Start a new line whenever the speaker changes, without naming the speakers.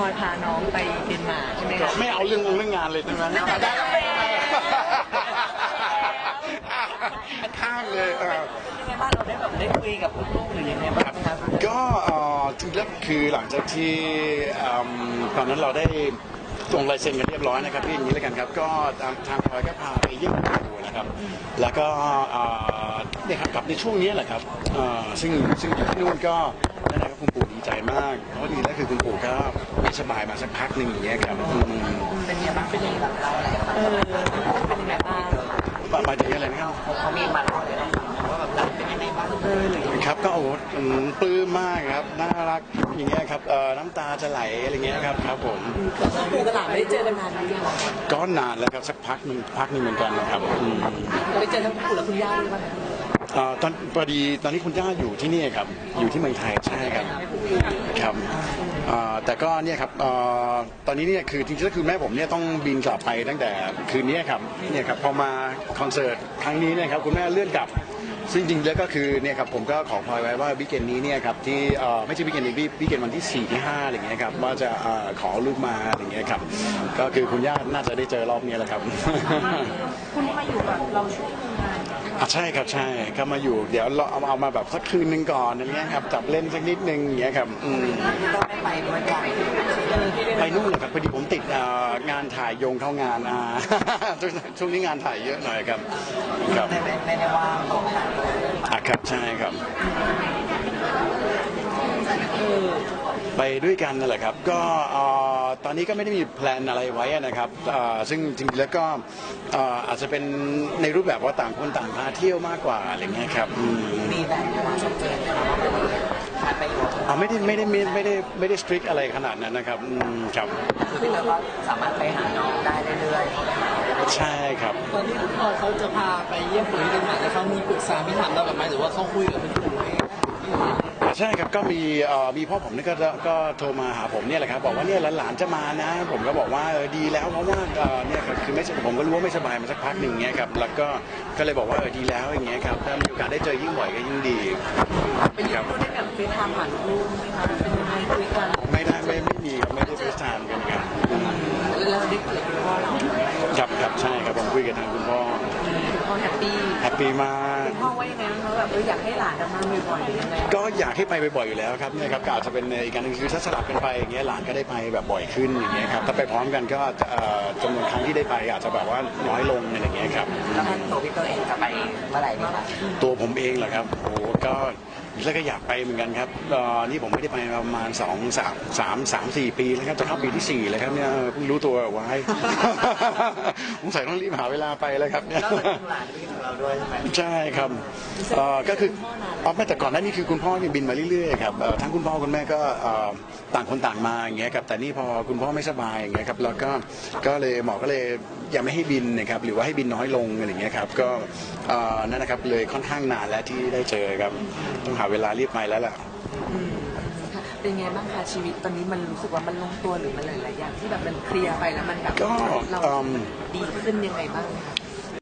ลอยพาน้องไปเดนมาร์กใช่ไหมคะ
ไม่เอาเรื่องเรื่องงานเลยใช่ไหมข้ามเลยเออ
ยังไงบ้างเราได้แบบได้คุยกับลูกๆหรือยังไงบ้างครับ
ก็เอ่อจริงๆแล้วคือหลังจากที่อืมตอนนั้นเราได้ส่งลายเซ็นกันเรียบร้อยนะครับพี่อย่างนี้แล้วกันครับ ก็ทางทางพลอยก็พาไปเยี่ยมคุณปู่นะครับ แล้วก็เอ่อเนี่ยครับกลับในช่วงนี้แหละครับเอ่อซึ่งซึ่งอยู่ที่นู่นก็ นั่นแหละครับคุณปู่ดีใจมาก เพราะว่าดีแล้วคือคุณปู่ก็ไม่สบายมาสักพักหนึ่งอย่างเงี้ยครับอืม
เป็นยังไงบ้างเป็นยังไงบ้างเราอะไรเออเป็นยังไงบ้าง
หมายถึงอะไรนะครับ
เขามีมาเล่าเลยว่าแบบเราเป็นยังไงบ้างเออหรือ
ครับก็โอ้โหอืมปลื้มมากครับน่ารักอย่างเงี้ยครับเอ่อน้ำตาจะไหลอะไรเงี้ยครับครับผม
ปู่กับหลานไม่ได้เจอกันนานหรือยัง
ก็นานแล้วครับสักพักหนึ่งพักหนึ่งเหมือนกันนะครับอืม
เราไปเจอทั้งปู่และคุณย่าด้วยป่ะ
เอ่อตอนพอดีตอนนี้คุณย่าอยู่ที่นี่ครับ อยู่ที่เมืองไทยใช่ครับครับอ่อแต่ก็เนี่ยครับเอ่อตอนนี้เนี่ยคือจริงๆแล้วคือแม่ผมเนี่ยต้องบินกลับไปตั้งแต่คืนนี้ครับเนี่ยครับพอมาคอนเสิร์ตครั้งนี้เนี่ยครับคุณแม่เลื่อนกลับ ซึ่งจริงๆแล้วก็คือเนี่ยครับผมก็ขอพลอยไว้ว่าวิกเกนนี้เนี่ยครับที่เอ่อไม่ใช่วิกเกนนี้วิกเกนวันที่ 4 ที่5อะไรเงี้ยครับว่าจะเอ่อขอลูกมาอะไรเงี้ยครับก็คือคุณย่าน่าจะได้เจอรอบนี้แหละครับ
คุณมาอยู่กับเราช่วงงาน
อะใช่ครับใช่ก็มาอยู่เดี๋ยวเราเอาเอามาแบบสักคืนหนึ่งก่อนอย่างเงี้ยครับจับเล่นสักนิดนึงอย่างเงี้ยครับอืม
ก็ไม่ไปด้วยกันเออที่
ไปนู่นเหรอครับพอดีผมติดเอ่องานถ่ายโยงเข้างานอ่า ช่วงช่วงนี้งานถ่ายเยอะหน่อยครับครับ
ไม่ไม่ไม่ได้ว่างบอก
อะครับใช่ครับ
เออ
ไปด้วยกันนั่นแหละครับ ก็เอ่อตอนนี้ก็ไม่ได้มีแพลนอะไรไว้นะครับเอ่อซึ่งจริงๆแล้วก็เอ่ออาจจะเป็นในรูปแบบว่าต่างคนต่างพาเที่ยวมากกว่าอะไรเงี้ยครับอืม
มีแบบว่าชัดเจนนะครับว่าไปอยู่
อ่าไม่ได้ไม่ได้ไม่ไม่ได้ไม่ได้สตริกอะไรขนาดนั้นนะครับอืมครับ
คือเราก็สามารถไปหาน้องได้เรื่อยๆ
ใช่ครับ
ตอนที่คุณพ่อเขาจะพาไปเยี่ยมปู่ที่เดนมาร์กแล้วเขามีปรึกษามีถามเราแบบไหมหรือว่าเขาคุยกับคุณปู่เอง
ใช่ครับก็มีเอ่อมีพ่อผมนี่ก็ก็ก็โทรมาหาผมเนี่ยแหละครับบอกว่าเนี่ยหลานๆจะมานะ ผมก็บอกว่าเออดีแล้วเพราะว่าเอ่อเนี่ยครับคือไม่ผมก็รู้ว่าไม่สบายมาสักพักหนึ่งเงี้ยครับแล้วก็ก็เลยบอกว่าเออดีแล้วอย่างเงี้ยครับถ้ามีโอกาสได้เจอยิ่งบ่อยก็ยิ่งดี
เป็น
ครับ
พูดได้แบบเฟซไทม์ผ่านรูปไหมคะเป็นยังไงคุยกัน
ไม่ได้ไม่ไม่มีครับไม่ได้เฟซไทม์กันครับ
แล้วได้คุยกับคุณพ่อเรา
ครับครับใช่ครับผมคุยกับทางคุณพ่อ
คุณพ่อแฮปปี้
แฮปปี้มาก
คุณพ่อว่ายังไงบ้างคะแบบเอออยากให้หลานมาบ่อยๆหรือยังไง
ก็อยากให้ไปบ่อยๆอยู่แล้วครับเนี่ยครับก็อาจจะเป็นอีกการหนึงคือถ้าสลับกันไปอย่างเงี้ยหลานก็ได้ไปแบบบ่อยขึ้นอย่างเงี้ยครับถ้าไปพร้อมกันก็จะเอ่อจำนวนครั้งที่ได้ไปอาจจะแบบว่าน้อยลงอะไรอย่างเงี้ยครับ
แล้วท่านตัวพี่เตอร์เองจะไปเมื่อไหร่ดีคะ
ตัวผมเองเหรอครับโอ้โหก็ แล้วก็อยากไปเหมือนกันครับเอ่อนี่ผมไม่ได้ไปมาประมาณสองสามสามสามสี่ปีแล้วครับจะเข้าปีที่สี่แล้วครับเนี่ยเพิ่งรู้ตัวไว้สงสัยต้องรีบหาเวลาไปแล้วครับเนี่ย
แล้วเราจะหลานไปกับเราด้วยใช่ไหม
ใช่ครับเอ่อก็คือเอาไม่แต่ก่อนหน้านี้คือคุณพ่อเนี่ยบินมาเรื่อยๆครับเอ่อทั้งคุณพ่อคุณแม่ก็เอ่อต่างคนต่างมาอย่างเงี้ยครับแต่นี่พอคุณพ่อไม่สบายอย่างเงี้ยครับแล้วก็ก็เลยหมอก็เลยยังไม่ให้บินนะครับหรือว่าให้บินน้อยลงอะไรอย่างเงี้ยครับก็เอ่อนั่นนะครับเลยค่อนข้างนานแล้วที่ได้เจอครับต้องหาเวลารีบไปแล้วล่ะ
ค่ะเป็นไงบ้างคะชีวิตตอนนี้มันรู้สึกว่ามันลงตัวหรือมันหลายๆอย่างที่แบบมันเคลียร์ไปแล้วมันแบบ
ก็
เรา
เอิ่ม
ดีขึ้นยังไงบ้างคะ